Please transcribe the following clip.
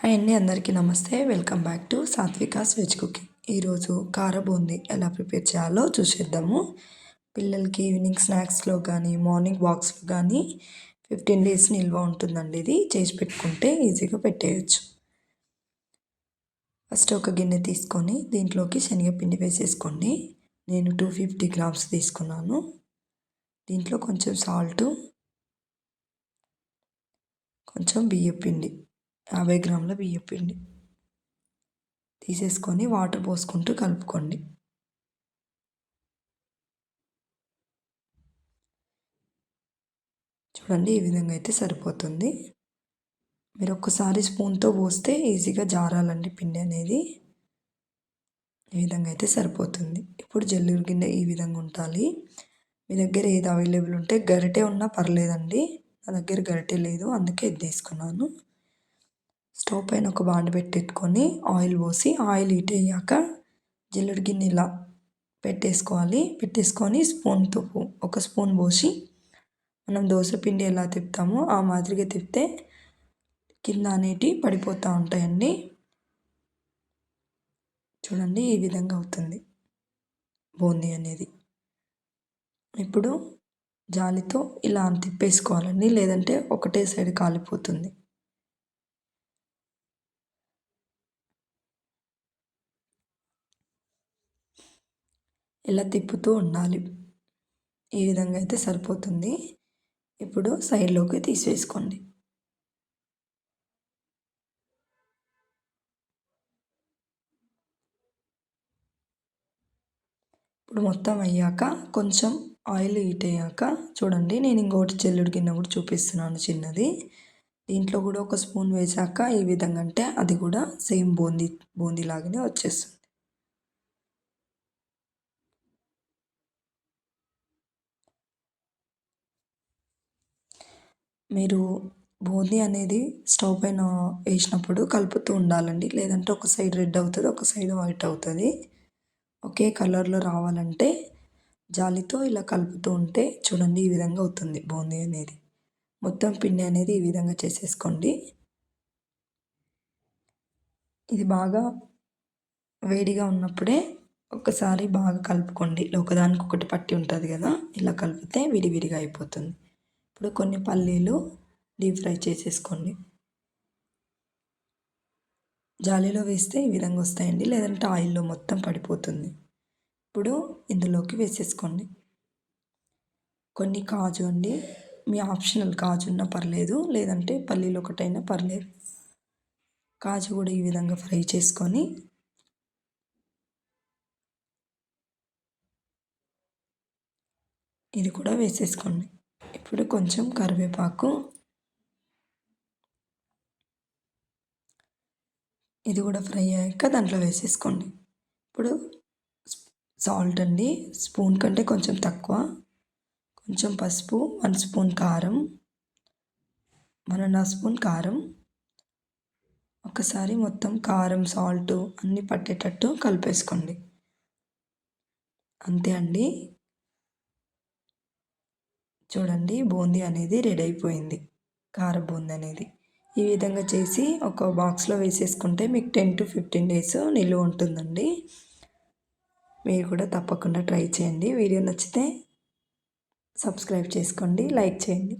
Hi అండి అందరికీ నమస్తే. Welcome back to Satvika's veg cooking. ఈరోజు కార బూందీ ఎలా ప్రిపేర్ చేయాలో చూసేద్దాము. పిల్లలకి ఈవినింగ్ స్నాక్స్లో కానీ మార్నింగ్ బాక్స్లో కానీ ఫిఫ్టీన్ డేస్ నిల్వ ఉంటుందండి ఇది. చేసి పెట్టుకుంటే ఈజీగా పెట్టేయచ్చు. ఫస్ట్ ఒక గిన్నె తీసుకొని దీంట్లోకి శనగపిండి వేసేసుకోండి. నేను టూ ఫిఫ్టీ గ్రామ్స్ తీసుకున్నాను. దీంట్లో కొంచెం సాల్టు కొంచెం బియ్యం పిండి యాభై గ్రాముల బియ్యం పిండి తీసేసుకొని వాటర్ పోసుకుంటూ కలుపుకోండి. చూడండి ఈ విధంగా అయితే సరిపోతుంది. మీరు ఒక్కసారి స్పూన్తో పోస్తే ఈజీగా జారాలండి పిండి అనేది. ఈ విధంగా అయితే సరిపోతుంది. ఇప్పుడు జల్లూరు గిన్నె ఈ విధంగా ఉండాలి. మీ దగ్గర ఏది అవైలబుల్ ఉంటే గరిటె ఉన్నా పర్లేదండి. నా దగ్గర గరిటె లేదు అందుకే ఇది తీసుకున్నాను. స్టవ్ పైన ఒక బాండ పెట్టుకొని ఆయిల్ పోసి ఆయిల్ హీట్ అయ్యాక జిల్లడి గిన్నె ఇలా పెట్టేసుకోవాలి. పెట్టేసుకొని స్పూన్తో ఒక స్పూన్ పోసి మనం దోశ పిండి ఎలా తిప్పుతామో ఆ మాదిరిగా తిప్పితే కింద అనేటి పడిపోతూ ఉంటాయండి. చూడండి ఈ విధంగా అవుతుంది. బూందీ అనేది. ఇప్పుడు జాలితో ఇలా తిప్పేసుకోవాలండి. లేదంటే ఒకటే సైడ్ కాలిపోతుంది. ఇలా తిప్పుతూ ఉండాలి. ఈ విధంగా అయితే సరిపోతుంది. ఇప్పుడు సైడ్లోకి తీసివేసుకోండి ఇప్పుడు మొత్తం అయ్యాక కొంచెం ఆయిల్ హీట్ అయ్యాక చూడండి నేను ఇంకోటి చెల్లుడి గిన్నె కూడా చూపిస్తున్నాను చిన్నది. దీంట్లో కూడా ఒక స్పూన్ వేసాక ఈ విధంగా అంటే అది కూడా సేమ్ బూందీ బూందీ లాగానే వచ్చేస్తుంది. మీరు బూందీ అనేది స్టవ్ పైన వేసినప్పుడు కలుపుతూ ఉండాలండి. లేదంటే ఒక సైడ్ రెడ్ అవుతుంది ఒక సైడ్ వైట్ అవుతుంది. ఒకే కలర్లో రావాలంటే జాలితో ఇలా కలుపుతూ ఉంటే చూడండి ఈ విధంగా అవుతుంది బూందీ అనేది. మొత్తం పిండి అనేది ఈ విధంగా చేసేసుకోండి. ఇది బాగా వేడిగా ఉన్నప్పుడే ఒకసారి బాగా కలుపుకోండి. ఒకదానికి ఒకటి పట్టి ఉంటుంది కదా ఇలా కలిపితే విడివిడిగా అయిపోతుంది. ఇప్పుడు కొన్ని పల్లీలు డీప్ ఫ్రై చేసేసుకోండి. జాలీలో వేస్తే ఈ విధంగా వస్తాయండి లేదంటే ఆయిల్లో మొత్తం పడిపోతుంది. ఇప్పుడు ఇందులోకి వేసేసుకోండి. కొన్ని కాజు అండి మీ ఆప్షనల్ కాజు ఉన్నా పర్లేదు లేదంటే పల్లీలు ఒకటైనా పర్లేదు. కాజు కూడా ఈ విధంగా ఫ్రై చేసుకొని ఇది కూడా వేసేసుకోండి. ఇప్పుడు కొంచెం కరివేపాకు. ఇది కూడా ఫ్రై అయ్యాక దాంట్లో వేసేసుకోండి. ఇప్పుడు సాల్ట్ అండి. స్పూన్ కంటే కొంచెం తక్కువ. కొంచెం పసుపు వన్ స్పూన్ కారం. వన్ స్పూన్ కారం. ఒకసారి మొత్తం కారం సాల్ట్ అన్నీ పట్టేటట్టు కలిపేసుకోండి. అంతే అండి. చూడండి బూందీ అనేది రెడీ అయిపోయింది. కార బూందీ అనేది. ఈ విధంగా చేసి ఒక బాక్స్లో వేసేసుకుంటే మీకు టెన్ టు ఫిఫ్టీన్ డేస్ నిలువ ఉంటుందండి. మీరు కూడా తప్పకుండా ట్రై చేయండి. వీడియో నచ్చితే సబ్స్క్రైబ్ చేసుకోండి లైక్ చేయండి.